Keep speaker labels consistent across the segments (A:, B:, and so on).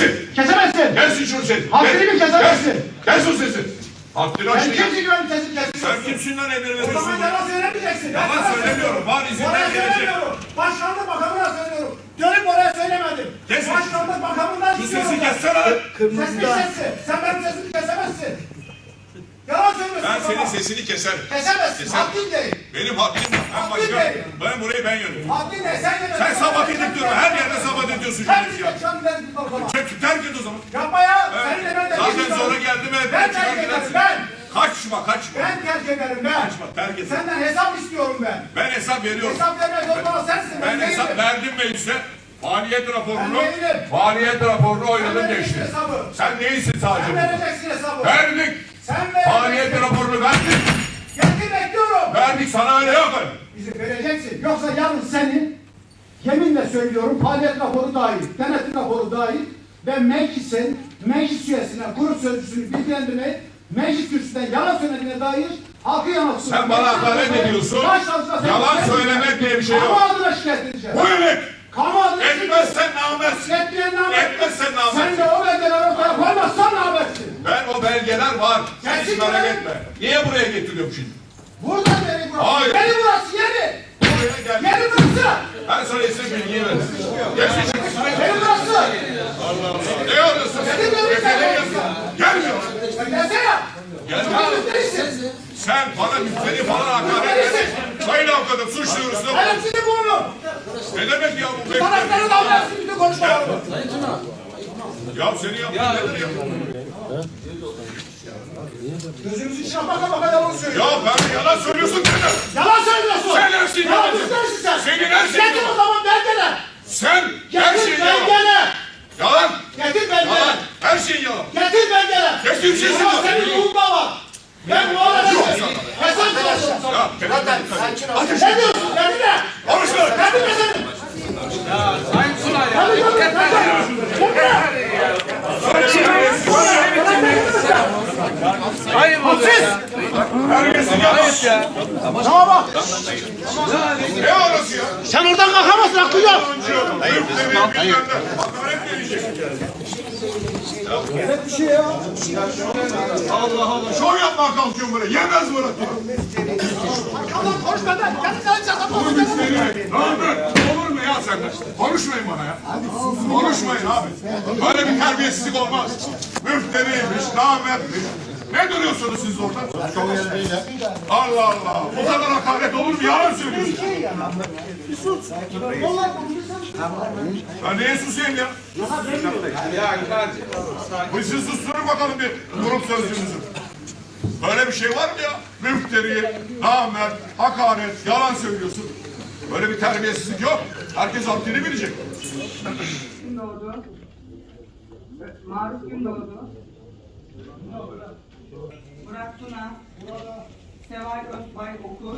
A: sesini.
B: Kesemezsin.
A: Kes şunu sesini.
B: Haddini bil, kesemezsin.
A: Kes. O sesini. Haddini aştın ya.
B: kimsin güvenli sesini
A: Sen
B: kesmiyorsun?
A: kimsin lan emir
B: O
A: veriyorsun?
B: zaman yalan söylemeyeceksin.
A: Yalan
B: Ben sana
A: söylemiyorum. Var
B: Oraya
A: izinden gelecek.
B: söylemiyorum. Başkanlık makamına söylüyorum. Dönüp oraya söylemedim.
A: Kes.
B: Başkanlık makamından
A: Şu sesi kessene lan.
B: Ses bir sessi. Sen benim sesimi kesemezsin. Yalan söylüyorsun.
A: Ben senin sesini keserim.
B: Kesemezsin.
A: Keser.
B: Haddin değil.
A: Benim haddim yok. Ben başka.
B: değil.
A: Ben burayı ben yönetiyorum.
B: Haddin değil. Sen yine.
A: Sen sabah edip durma. Her yerde sabah ediyorsun
B: an gidelim o zaman.
A: Çek terk et o zaman.
B: Yapma ya.
A: Evet.
B: Seninle ben de
A: Zaten sonra geldim
B: Ben terk ederim. Ben.
A: Kaçma kaçma.
B: Ben terk ederim ben.
A: Kaçma terk et.
B: Senden hesap istiyorum ben.
A: Ben hesap veriyorum.
B: Hesap vermek zorunda sensin.
A: Ben
B: değilim.
A: hesap verdim meclise. Faaliyet raporunu,
B: Ben
A: faaliyet raporunu oynadım geçti. Sen değilsin sadece
B: Sen vereceksin hesabı.
A: Verdik.
B: Sen vereceksin.
A: Faaliyet raporunu verdik.
B: Getir bekliyorum.
A: Verdik sana öyle yok.
B: Bizi vereceksin. Yoksa yarın senin yeminle söylüyorum faaliyet raporu dahil, denetim raporu dahil ve meclisin meclis üyesine, grup sözcüsünü bilgilendirmeyi meclis kürsüsünden yalan söylediğine dair halkı yanıltısın.
A: Sen bana hakaret ediyorsun. Yalan söylemek diye bir şey yok.
B: Kamu adına şikayet edeceğim.
A: Bu
B: adına
A: Etmezsen namersin.
B: Etmeyen.
A: Etmezsen namersin.
B: Sen de o belgeleri ortaya koymazsan namersin.
A: Ben o belgeler var. Sen hiç merak etme. Niye buraya getiriyorum şimdi?
B: Burada yeri burası.
A: Hayır.
B: Yeri burası yeri.
A: Buraya gel.
B: Yeri burası.
A: Ben sana isim bilgiyi verdim. Geç içeri.
B: Yeri burası.
A: Ne arıyorsun?
B: Senin de bir
A: Mesele
B: tane
A: yapıyor. Gelmiyor.
B: Gelsene.
A: Gelmiyor.
B: Sen
A: bana müfteri falan hakaret etsin. Sayın avukatım suç duyurusunda
B: Ben
A: bulun.
B: hepsini bunu.
A: Ne demek ya bu?
B: Tarafları da alıyorsun bütün konuşmalarımı.
A: Ya seni yaptın nedir ya?
B: Gözümüzün içine baka baka yalan söylüyor.
A: Ya ben yalan söylüyorsun kendin.
B: Yalan söylüyorsun.
A: Sen her şeyi
B: Yalan müşterisin sen.
A: Senin her şeyin
B: Getir
A: yalan.
B: o zaman belgene.
A: Sen her
B: Getir
A: şeyin yalan.
B: belgene.
A: Yalan.
B: Getir
A: Yalan.
B: belgene.
A: Her şeyin yalan.
B: Getir belgene.
A: Getir sesini.
B: Ama senin ruhunda var. Ben bu arada vereceğim.
A: Ya kendin Ateş
B: Ne diyorsun? Getir de.
A: Konuşma.
B: Getir de senin.
C: Sayın Sunay ya. Ayıp oluyor ya.
A: Terbiyesiz yalan.
C: ya.
B: Tamam bak.
A: Ne arası ya?
B: Sen oradan kalkamazsın hakkın yok.
A: Müfteri bilmem ne.
B: Evet bir şey ya.
A: Allah Allah. Şov yapmaya kalkıyorum böyle. Yemez bırakıyor.
B: Adam konuşma ben. Kendi kalacağız ama.
A: Ne oldu? Olur mu ya senden? Konuşmayın bana ya. Konuşmayın abi. Böyle bir terbiyesizlik olmaz. Müfteriymiş, nametmiş. Ne duruyorsunuz siz orada? Allah Allah. Bu kadar hakaret olur mu? Yalan söylüyorsun. Ya neye susayım ya? Bu siz susturun bakalım bir grup sözcüğünüzü. Böyle bir şey var mı ya? Müfteri, namert, hakaret, yalan söylüyorsun. Böyle bir terbiyesizlik yok. Herkes haddini bilecek.
D: Gün doğdu. Maruf gün doğdu. Murat Tuna. Seval Özbay Okur.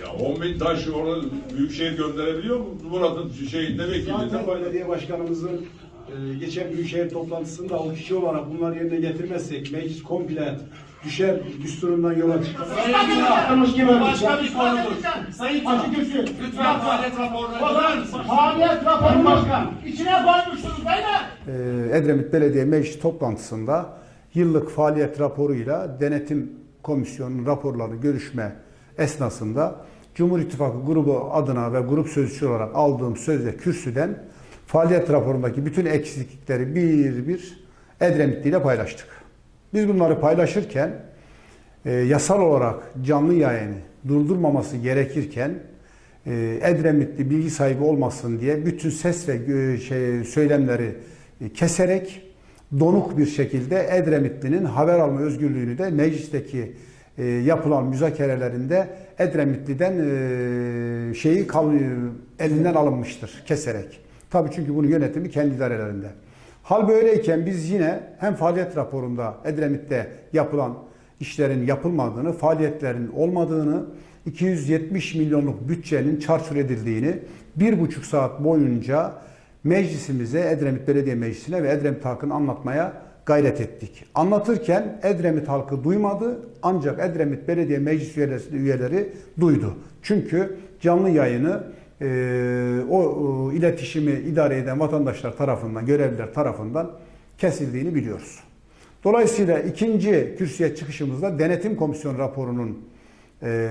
A: Ya 10 bin taş orada büyükşehir gönderebiliyor mu? Murat'ın şeyinde
E: Zaten
A: vekilinde.
E: belediye başkanımızın e, geçen büyükşehir toplantısında alkışçı olarak bunları yerine getirmezsek meclis komple düşer düsturundan yola çıkar.
B: Başka bir konudur. Sayın Açık Kürsü. Lütfen faaliyet raporunu. O zaman faaliyet raporu başkan. İçine koymuşsunuz değil mi?
F: Ee, Edremit Belediye Meclis toplantısında yıllık faaliyet raporuyla denetim komisyonunun raporlarını görüşme esnasında Cumhur İttifakı grubu adına ve grup sözcüsü olarak aldığım sözle kürsüden faaliyet raporundaki bütün eksiklikleri bir bir Edremitli ile paylaştık. Biz bunları paylaşırken e, yasal olarak canlı yayını durdurmaması gerekirken e, Edremitli bilgi sahibi olmasın diye bütün ses ve gö- şey, söylemleri e, keserek donuk bir şekilde Edremitli'nin haber alma özgürlüğünü de meclisteki e, yapılan müzakerelerinde Edremitli'den e, şeyi kal, e, elinden alınmıştır keserek. Tabii çünkü bunun yönetimi kendi idarelerinde. Hal böyleyken biz yine hem faaliyet raporunda Edremit'te yapılan işlerin yapılmadığını, faaliyetlerin olmadığını, 270 milyonluk bütçenin çarçur edildiğini bir buçuk saat boyunca meclisimize, Edremit Belediye Meclisi'ne ve Edremit halkını anlatmaya gayret ettik. Anlatırken Edremit halkı duymadı ancak Edremit Belediye Meclis üyeleri, duydu. Çünkü canlı yayını e, o e, iletişimi idare eden vatandaşlar tarafından, görevliler tarafından kesildiğini biliyoruz. Dolayısıyla ikinci kürsüye çıkışımızda denetim komisyon raporunun e,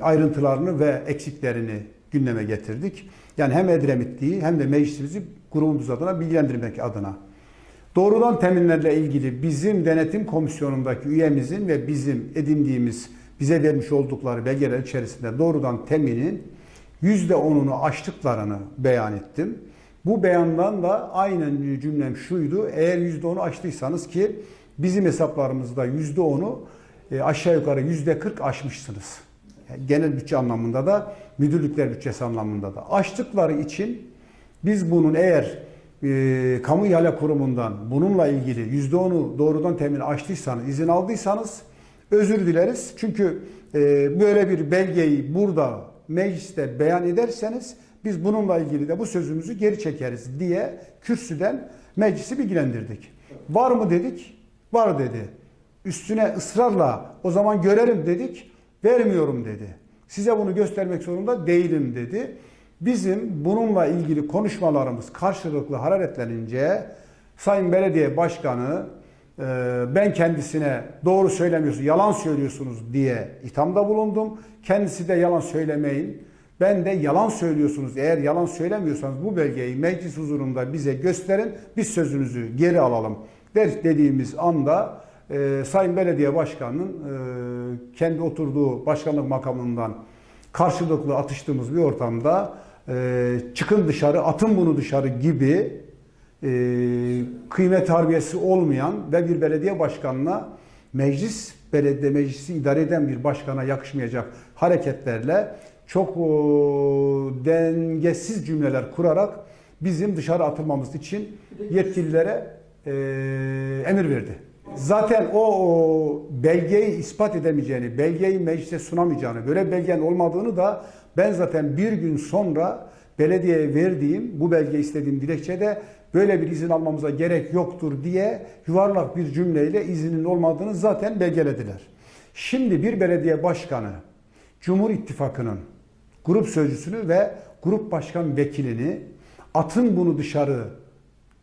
F: ayrıntılarını ve eksiklerini gündeme getirdik. Yani hem Edremitli'yi hem de meclisimizi grubumuz adına bilgilendirmek adına. Doğrudan teminlerle ilgili bizim denetim komisyonundaki üyemizin ve bizim edindiğimiz, bize vermiş oldukları belgeler içerisinde doğrudan teminin %10'unu aştıklarını beyan ettim. Bu beyandan da aynen cümlem şuydu. Eğer %10'u aştıysanız ki bizim hesaplarımızda %10'u e, aşağı yukarı %40 aşmışsınız. Genel bütçe anlamında da müdürlükler bütçesi anlamında da. Aştıkları için biz bunun eğer e, kamu ihale kurumundan bununla ilgili %10'u doğrudan temin açtıysanız, izin aldıysanız özür dileriz. Çünkü e, böyle bir belgeyi burada mecliste beyan ederseniz biz bununla ilgili de bu sözümüzü geri çekeriz diye kürsüden meclisi bilgilendirdik. Var mı dedik? Var dedi. Üstüne ısrarla o zaman görelim dedik. Vermiyorum dedi. Size bunu göstermek zorunda değilim dedi. Bizim bununla ilgili konuşmalarımız karşılıklı hararetlenince Sayın Belediye Başkanı e, ben kendisine doğru söylemiyorsunuz, yalan söylüyorsunuz diye ithamda bulundum. Kendisi de yalan söylemeyin. Ben de yalan söylüyorsunuz. Eğer yalan söylemiyorsanız bu belgeyi meclis huzurunda bize gösterin. Biz sözünüzü geri alalım. Der dediğimiz anda e, Sayın Belediye Başkanı'nın e, kendi oturduğu başkanlık makamından karşılıklı atıştığımız bir ortamda e, çıkın dışarı, atın bunu dışarı gibi e, kıymet harbiyesi olmayan ve bir belediye başkanına meclis belediye meclisi idare eden bir başkana yakışmayacak hareketlerle çok o, dengesiz cümleler kurarak bizim dışarı atılmamız için yetkililere e, emir verdi. Zaten o, o belgeyi ispat edemeyeceğini, belgeyi meclise sunamayacağını, böyle bir belgenin olmadığını da ben zaten bir gün sonra belediyeye verdiğim, bu belge istediğim dilekçede böyle bir izin almamıza gerek yoktur diye yuvarlak bir cümleyle izinin olmadığını zaten belgelediler. Şimdi bir belediye başkanı Cumhur İttifakı'nın grup sözcüsünü ve grup başkan vekilini atın bunu dışarı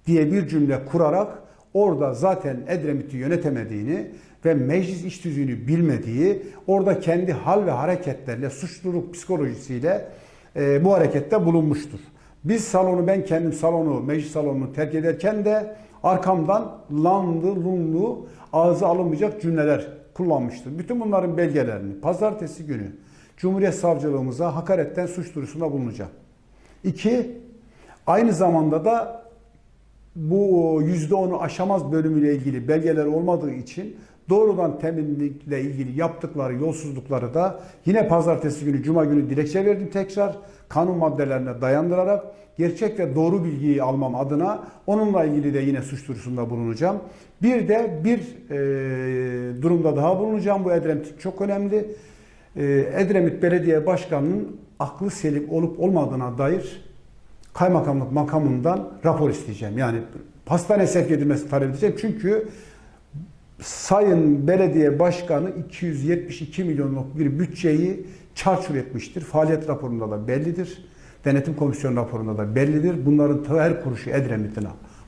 F: diye bir cümle kurarak orada zaten Edremit'i yönetemediğini ve meclis iş tüzüğünü bilmediği, orada kendi hal ve hareketlerle, suçluluk psikolojisiyle e, bu harekette bulunmuştur. Biz salonu, ben kendim salonu, meclis salonunu terk ederken de arkamdan landı, lunlu, ağzı alınmayacak cümleler kullanmıştır. Bütün bunların belgelerini pazartesi günü Cumhuriyet Savcılığımıza hakaretten suç duyurusunda bulunacağım. İki, aynı zamanda da bu yüzde onu aşamaz bölümüyle ilgili belgeler olmadığı için doğrudan teminlikle ilgili yaptıkları yolsuzlukları da yine pazartesi günü, cuma günü dilekçe verdim tekrar. Kanun maddelerine dayandırarak gerçek ve doğru bilgiyi almam adına onunla ilgili de yine suç duyurusunda bulunacağım. Bir de bir e, durumda daha bulunacağım. Bu Edremit çok önemli. E, Edremit Belediye Başkanı'nın aklı selim olup olmadığına dair kaymakamlık makamından rapor isteyeceğim. Yani hastane sevk edilmesi talep edeceğim. Çünkü Sayın Belediye Başkanı 272 milyonluk bir bütçeyi çarçur etmiştir. Faaliyet raporunda da bellidir. Denetim komisyon raporunda da bellidir. Bunların her kuruşu Edremit'ine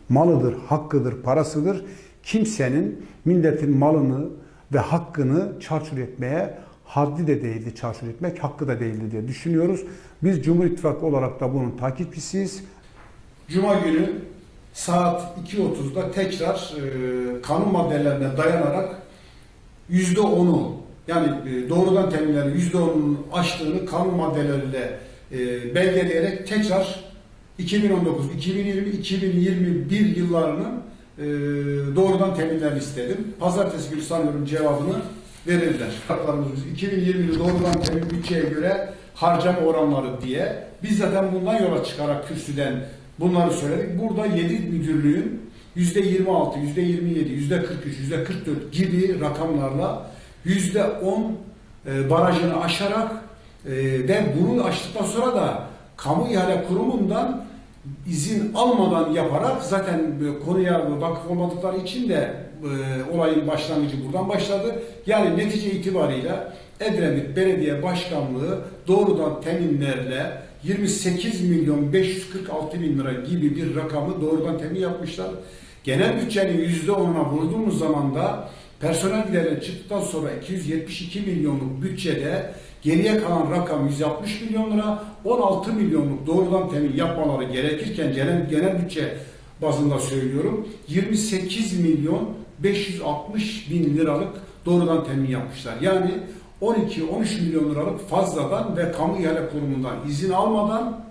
F: malıdır, hakkıdır, parasıdır. Kimsenin milletin malını ve hakkını çarçur etmeye haddi de değildi çarçur etmek, hakkı da değildi diye düşünüyoruz. Biz Cumhur İttifakı olarak da bunun takipçisiyiz. Cuma günü saat 2.30'da tekrar e, kanun maddelerine dayanarak yüzde onu yani e, doğrudan teminlerin yüzde onunun aştığını kanun maddeleriyle e, belgeleyerek tekrar 2019, 2020, 2021 yıllarının e, doğrudan teminlerini istedim. Pazartesi günü sanıyorum cevabını verirler. Haklarımız biz 2020 yılı doğrudan temin bütçeye göre harcama oranları diye biz zaten bundan yola çıkarak kürsüden bunları söyledik. Burada 7 müdürlüğün %26, %27, %43, %44 gibi rakamlarla %10 e, barajını aşarak e, ve bunu aştıktan sonra da kamu ihale kurumundan izin almadan yaparak zaten e, konuya vakıf olmadıkları için de e, olayın başlangıcı buradan başladı. Yani netice itibariyle Edremit Belediye Başkanlığı doğrudan teminlerle 28 milyon 546 bin lira gibi bir rakamı doğrudan temin yapmışlar. Genel bütçenin %10'una vurduğumuz zaman da personel giderleri çıktıktan sonra 272 milyonluk bütçede geriye kalan rakam 160 milyon lira, 16 milyonluk doğrudan temin yapmaları gerekirken genel, genel bütçe bazında söylüyorum 28 milyon 560 bin liralık doğrudan temin yapmışlar. Yani 12-13 milyon liralık fazladan ve kamu ihale kurumundan izin almadan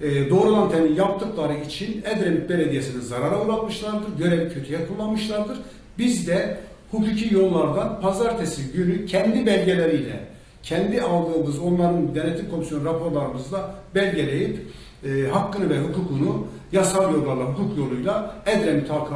F: e, doğrudan temin yaptıkları için Edremit Belediyesi'ni zarara uğratmışlardır, görevi kötüye kullanmışlardır. Biz de hukuki yollardan pazartesi günü kendi belgeleriyle, kendi aldığımız onların denetim komisyonu raporlarımızla belgeleyip e, hakkını ve hukukunu yasal yollarla, hukuk yoluyla Edremit halkı